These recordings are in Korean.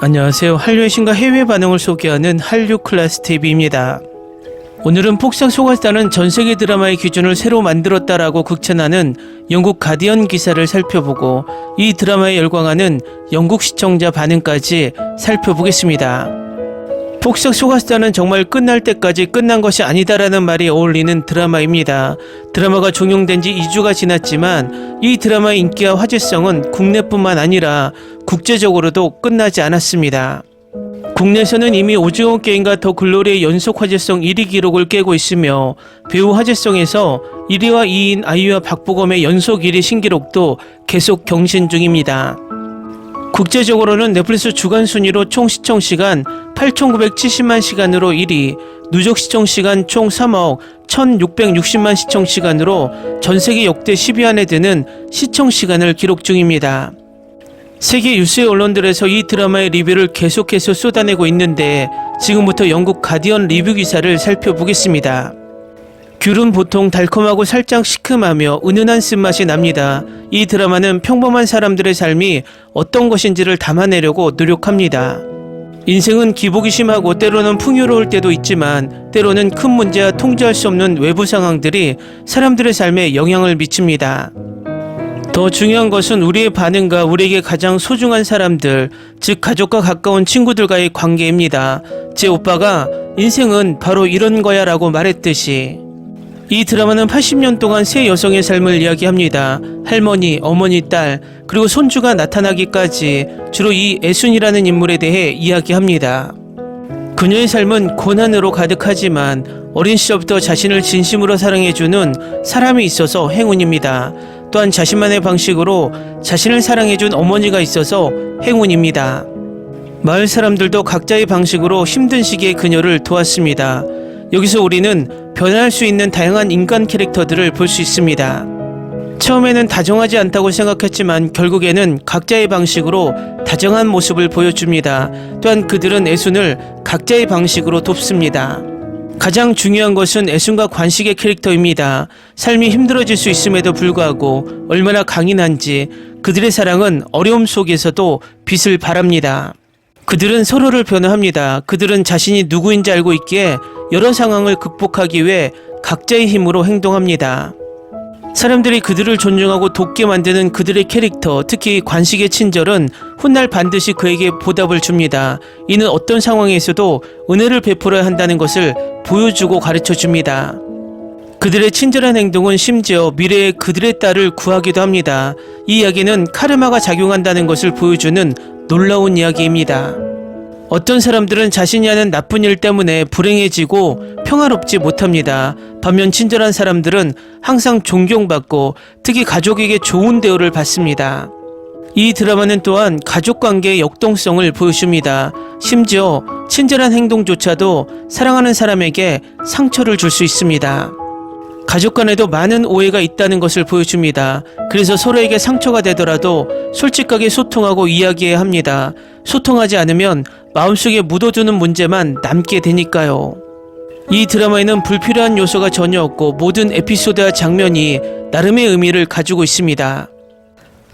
안녕하세요. 한류의 신과 해외 반응을 소개하는 한류 클래스 TV입니다. 오늘은 폭삭 속았다는 전 세계 드라마의 기준을 새로 만들었다라고 극찬하는 영국 가디언 기사를 살펴보고 이 드라마에 열광하는 영국 시청자 반응까지 살펴보겠습니다. 폭삭 속았다는 정말 끝날 때까지 끝난 것이 아니다라는 말이 어울리는 드라마입니다. 드라마가 종영된 지 2주가 지났지만 이 드라마의 인기와 화제성은 국내뿐만 아니라 국제적으로도 끝나지 않았습니다. 국내에서는 이미 오징어 게임과 더 글로리의 연속 화제성 1위 기록을 깨고 있으며 배우 화제성에서 1위와 2인 아이유와 박보검의 연속 1위 신기록도 계속 경신 중입니다. 국제적으로는 넷플릭스 주간 순위로 총 시청 시간 8,970만 시간으로 1위, 누적 시청 시간 총 3억 1,660만 시청 시간으로 전 세계 역대 10위 안에 드는 시청 시간을 기록 중입니다. 세계 유수의 언론들에서 이 드라마의 리뷰를 계속해서 쏟아내고 있는데 지금부터 영국 가디언 리뷰 기사를 살펴보겠습니다. 귤은 보통 달콤하고 살짝 시큼하며 은은한 쓴맛이 납니다. 이 드라마는 평범한 사람들의 삶이 어떤 것인지를 담아내려고 노력합니다. 인생은 기복이 심하고 때로는 풍요로울 때도 있지만 때로는 큰 문제와 통제할 수 없는 외부 상황들이 사람들의 삶에 영향을 미칩니다. 더 중요한 것은 우리의 반응과 우리에게 가장 소중한 사람들, 즉 가족과 가까운 친구들과의 관계입니다. 제 오빠가 인생은 바로 이런 거야 라고 말했듯이 이 드라마는 80년 동안 세 여성의 삶을 이야기합니다. 할머니, 어머니, 딸, 그리고 손주가 나타나기까지 주로 이 애순이라는 인물에 대해 이야기합니다. 그녀의 삶은 고난으로 가득하지만 어린 시절부터 자신을 진심으로 사랑해주는 사람이 있어서 행운입니다. 또한 자신만의 방식으로 자신을 사랑해준 어머니가 있어서 행운입니다. 마을 사람들도 각자의 방식으로 힘든 시기에 그녀를 도왔습니다. 여기서 우리는 변할 수 있는 다양한 인간 캐릭터들을 볼 수 있습니다. 처음에는 다정하지 않다고 생각했지만 결국에는 각자의 방식으로 다정한 모습을 보여줍니다. 또한 그들은 애순을 각자의 방식으로 돕습니다. 가장 중요한 것은 애순과 관식의 캐릭터입니다. 삶이 힘들어질 수 있음에도 불구하고 얼마나 강인한지 그들의 사랑은 어려움 속에서도 빛을 발합니다. 그들은 서로를 변호합니다. 그들은 자신이 누구인지 알고 있기에 여러 상황을 극복하기 위해 각자의 힘으로 행동합니다. 사람들이 그들을 존중하고 돕게 만드는 그들의 캐릭터, 특히 관식의 친절은 훗날 반드시 그에게 보답을 줍니다. 이는 어떤 상황에서도 은혜를 베풀어야 한다는 것을 보여주고 가르쳐 줍니다. 그들의 친절한 행동은 심지어 미래의 그들의 딸을 구하기도 합니다. 이 이야기는 카르마가 작용한다는 것을 보여주는 놀라운 이야기입니다. 어떤 사람들은 자신이 하는 나쁜 일 때문에 불행해지고 평화롭지 못합니다. 반면 친절한 사람들은 항상 존경받고 특히 가족에게 좋은 대우를 받습니다. 이 드라마는 또한 가족 관계의 역동성을 보여줍니다. 심지어 친절한 행동조차도 사랑하는 사람에게 상처를 줄 수 있습니다. 가족 간에도 많은 오해가 있다는 것을 보여줍니다. 그래서 서로에게 상처가 되더라도 솔직하게 소통하고 이야기해야 합니다. 소통하지 않으면 마음속에 묻어두는 문제만 남게 되니까요. 이 드라마에는 불필요한 요소가 전혀 없고 모든 에피소드와 장면이 나름의 의미를 가지고 있습니다.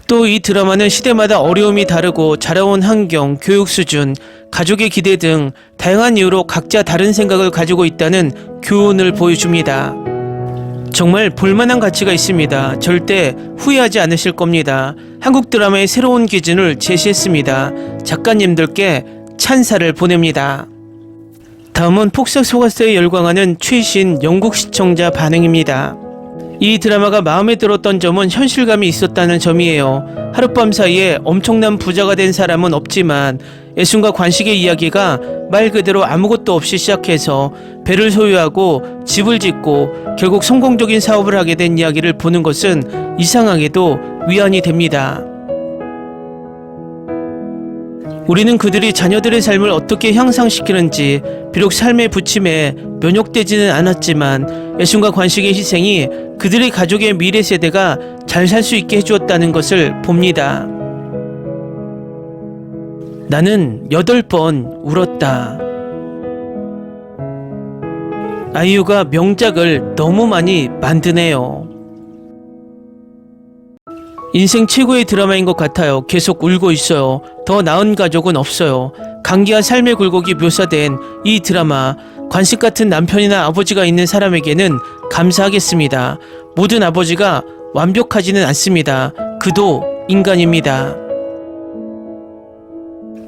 또 이 드라마는 시대마다 어려움이 다르고 자라온 환경, 교육 수준, 가족의 기대 등 다양한 이유로 각자 다른 생각을 가지고 있다는 교훈을 보여줍니다. 정말 볼만한 가치가 있습니다. 절대 후회하지 않으실 겁니다. 한국 드라마의 새로운 기준을 제시했습니다. 작가님들께 찬사를 보냅니다. 다음은 폭삭 속았어에 열광하는 최신 영국 시청자 반응입니다. 이 드라마가 마음에 들었던 점은 현실감이 있었다는 점이에요. 하룻밤 사이에 엄청난 부자가 된 사람은 없지만 애순과 관식의 이야기가 말 그대로 아무것도 없이 시작해서 배를 소유하고 집을 짓고 결국 성공적인 사업을 하게 된 이야기를 보는 것은 이상하게도 위안이 됩니다. 우리는 그들이 자녀들의 삶을 어떻게 향상시키는지 비록 삶의 부침에 면역되지는 않았지만 애순과 관식의 희생이 그들의 가족의 미래 세대가 잘 살 수 있게 해주었다는 것을 봅니다. 나는 여덟 번 울었다. 아이유가 명작을 너무 많이 만드네요. 인생 최고의 드라마인 것 같아요. 계속 울고 있어요. 더 나은 가족은 없어요. 강기와 삶의 굴곡이 묘사된 이 드라마, 관식 같은 남편이나 아버지가 있는 사람에게는 감사하겠습니다. 모든 아버지가 완벽하지는 않습니다. 그도 인간입니다.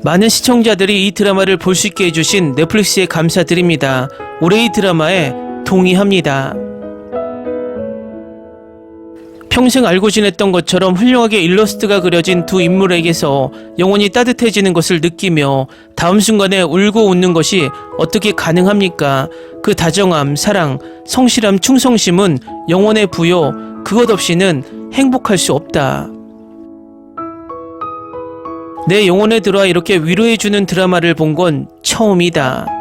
많은 시청자들이 이 드라마를 볼 수 있게 해주신 넷플릭스에 감사드립니다. 올해 이 드라마에 동의합니다. 평생 알고 지냈던 것처럼 훌륭하게 일러스트가 그려진 두 인물에게서 영혼이 따뜻해지는 것을 느끼며 다음 순간에 울고 웃는 것이 어떻게 가능합니까? 그 다정함, 사랑, 성실함, 충성심은 영혼의 부여, 그것 없이는 행복할 수 없다. 내 영혼에 들어와 이렇게 위로해주는 드라마를 본 건 처음이다.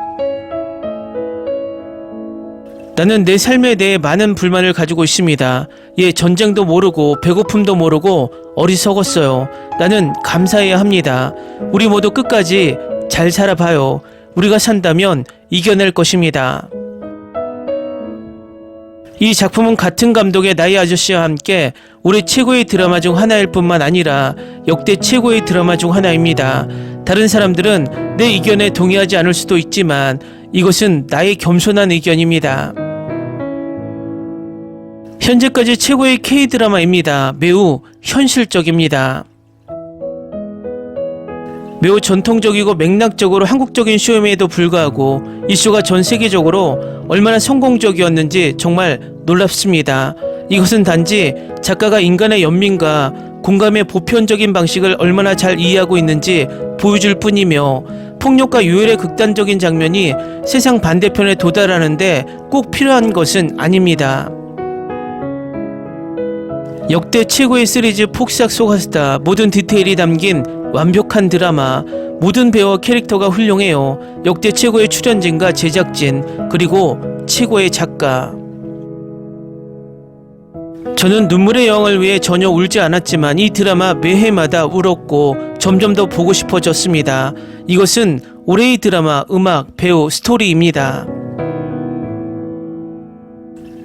나는 내 삶에 대해 많은 불만을 가지고 있습니다. 예, 전쟁도 모르고 배고픔도 모르고 어리석었어요. 나는 감사해야 합니다. 우리 모두 끝까지 잘 살아봐요. 우리가 산다면 이겨낼 것입니다. 이 작품은 같은 감독의 나이 아저씨와 함께 올해 최고의 드라마 중 하나일 뿐만 아니라 역대 최고의 드라마 중 하나입니다. 다른 사람들은 내 의견에 동의하지 않을 수도 있지만 이것은 나의 겸손한 의견입니다. 현재까지 최고의 K-드라마입니다. 매우 현실적입니다. 매우 전통적이고 맥락적으로 한국적인 쇼임에도 불구하고 이 쇼가 전 세계적으로 얼마나 성공적이었는지 정말 놀랍습니다. 이것은 단지 작가가 인간의 연민과 공감의 보편적인 방식을 얼마나 잘 이해하고 있는지 보여줄 뿐이며 폭력과 유혈의 극단적인 장면이 세상 반대편에 도달하는데 꼭 필요한 것은 아닙니다. 역대 최고의 시리즈 폭삭 소가스타 모든 디테일이 담긴 완벽한 드라마 모든 배우와 캐릭터가 훌륭해요. 역대 최고의 출연진과 제작진 그리고 최고의 작가. 저는 눈물의 여왕을 위해 전혀 울지 않았지만 이 드라마 매해마다 울었고 점점 더 보고 싶어졌습니다. 이것은 올해의 드라마 음악 배우 스토리입니다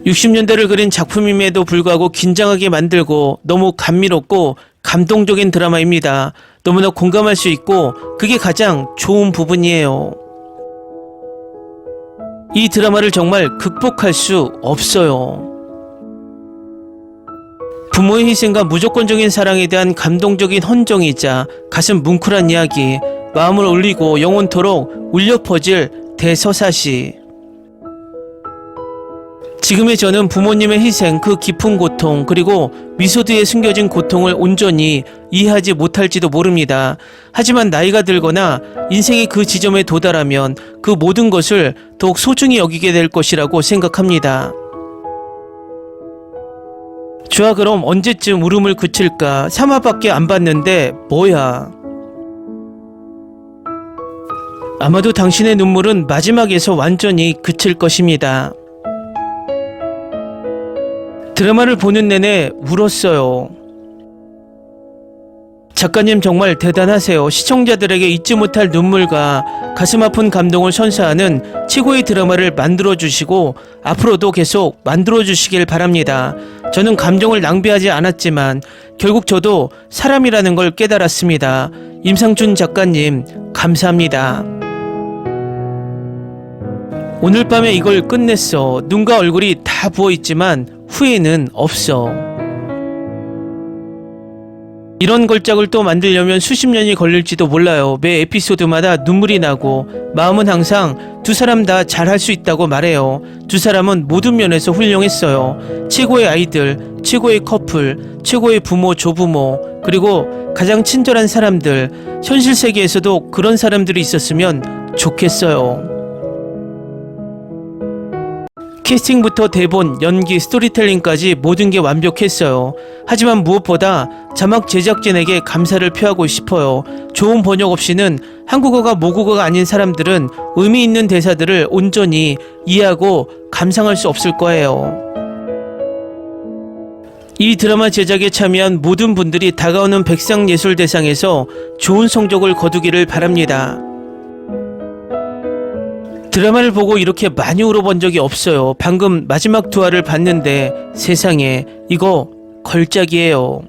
60년대를 그린 작품임에도 불구하고 긴장하게 만들고 너무 감미롭고 감동적인 드라마입니다. 너무나 공감할 수 있고 그게 가장 좋은 부분이에요. 이 드라마를 정말 극복할 수 없어요. 부모의 희생과 무조건적인 사랑에 대한 감동적인 헌정이자 가슴 뭉클한 이야기, 마음을 울리고 영원토록 울려 퍼질 대서사시. 지금의 저는 부모님의 희생, 그 깊은 고통, 그리고 미소 뒤에 숨겨진 고통을 온전히 이해하지 못할지도 모릅니다. 하지만 나이가 들거나 인생이 그 지점에 도달하면 그 모든 것을 더욱 소중히 여기게 될 것이라고 생각합니다. 좋아, 그럼 언제쯤 울음을 그칠까? 3화밖에 안 봤는데, 뭐야. 아마도 당신의 눈물은 마지막에서 완전히 그칠 것입니다. 드라마를 보는 내내 울었어요. 작가님 정말 대단하세요. 시청자들에게 잊지 못할 눈물과 가슴 아픈 감동을 선사하는 최고의 드라마를 만들어 주시고 앞으로도 계속 만들어 주시길 바랍니다. 저는 감정을 낭비하지 않았지만 결국 저도 사람이라는 걸 깨달았습니다. 임상준 작가님 감사합니다. 오늘 밤에 이걸 끝냈어. 눈과 얼굴이 다 부어 있지만 후회는 없어. 이런 걸작을 또 만들려면 수십 년이 걸릴지도 몰라요. 매 에피소드마다 눈물이 나고 마음은 항상 두 사람 다 잘할 수 있다고 말해요. 두 사람은 모든 면에서 훌륭했어요. 최고의 아이들, 최고의 커플, 최고의 부모, 조부모, 그리고 가장 친절한 사람들. 현실 세계에서도 그런 사람들이 있었으면 좋겠어요. 캐스팅부터 대본, 연기, 스토리텔링까지 모든 게 완벽했어요. 하지만 무엇보다 자막 제작진에게 감사를 표하고 싶어요. 좋은 번역 없이는 한국어가 모국어가 아닌 사람들은 의미 있는 대사들을 온전히 이해하고 감상할 수 없을 거예요. 이 드라마 제작에 참여한 모든 분들이 다가오는 백상예술대상에서 좋은 성적을 거두기를 바랍니다. 드라마를 보고 이렇게 많이 울어본 적이 없어요. 방금 마지막 두 화를 봤는데 세상에 이거 걸작이에요.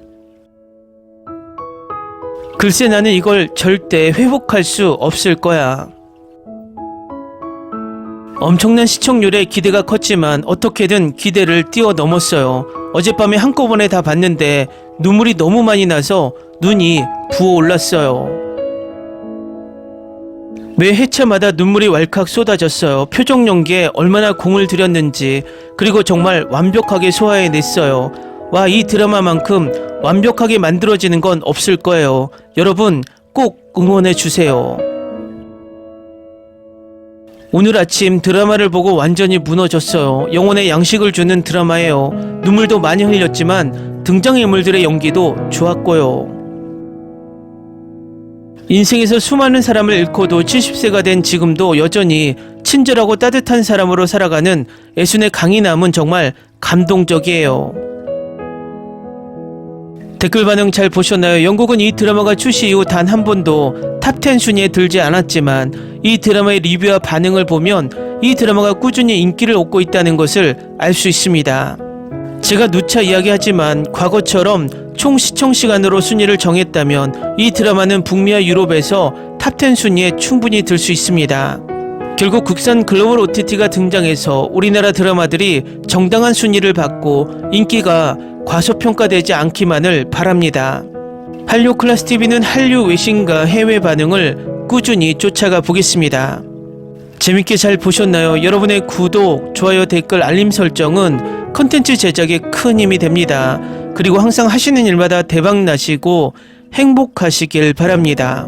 글쎄 나는 이걸 절대 회복할 수 없을 거야. 엄청난 시청률에 기대가 컸지만 어떻게든 기대를 뛰어넘었어요. 어젯밤에 한꺼번에 다 봤는데 눈물이 너무 많이 나서 눈이 부어올랐어요. 매 회차마다 눈물이 왈칵 쏟아졌어요. 표정 연기에 얼마나 공을 들였는지 그리고 정말 완벽하게 소화해냈어요. 와 이 드라마만큼 완벽하게 만들어지는 건 없을 거예요. 여러분 꼭 응원해 주세요. 오늘 아침 드라마를 보고 완전히 무너졌어요. 영혼의 양식을 주는 드라마예요. 눈물도 많이 흘렸지만 등장인물들의 연기도 좋았고요. 인생에서 수많은 사람을 잃고도 70세가 된 지금도 여전히 친절하고 따뜻한 사람으로 살아가는 애순의 강인함은 정말 감동적이에요. 댓글 반응 잘 보셨나요? 영국은 이 드라마가 출시 이후 단 한 번도 탑10 순위에 들지 않았지만 이 드라마의 리뷰와 반응을 보면 이 드라마가 꾸준히 인기를 얻고 있다는 것을 알 수 있습니다. 제가 누차 이야기하지만 과거처럼 총 시청 시간으로 순위를 정했다면 이 드라마는 북미와 유럽에서 탑10 순위에 충분히 들 수 있습니다. 결국 국산 글로벌 OTT가 등장해서 우리나라 드라마들이 정당한 순위를 받고 인기가 과소평가되지 않기만을 바랍니다. 한류 클래스 TV는 한류 외신과 해외 반응을 꾸준히 쫓아가 보겠습니다. 재밌게 잘 보셨나요? 여러분의 구독, 좋아요, 댓글, 알림 설정은 컨텐츠 제작에 큰 힘이 됩니다. 그리고 항상 하시는 일마다 대박 나시고 행복하시길 바랍니다.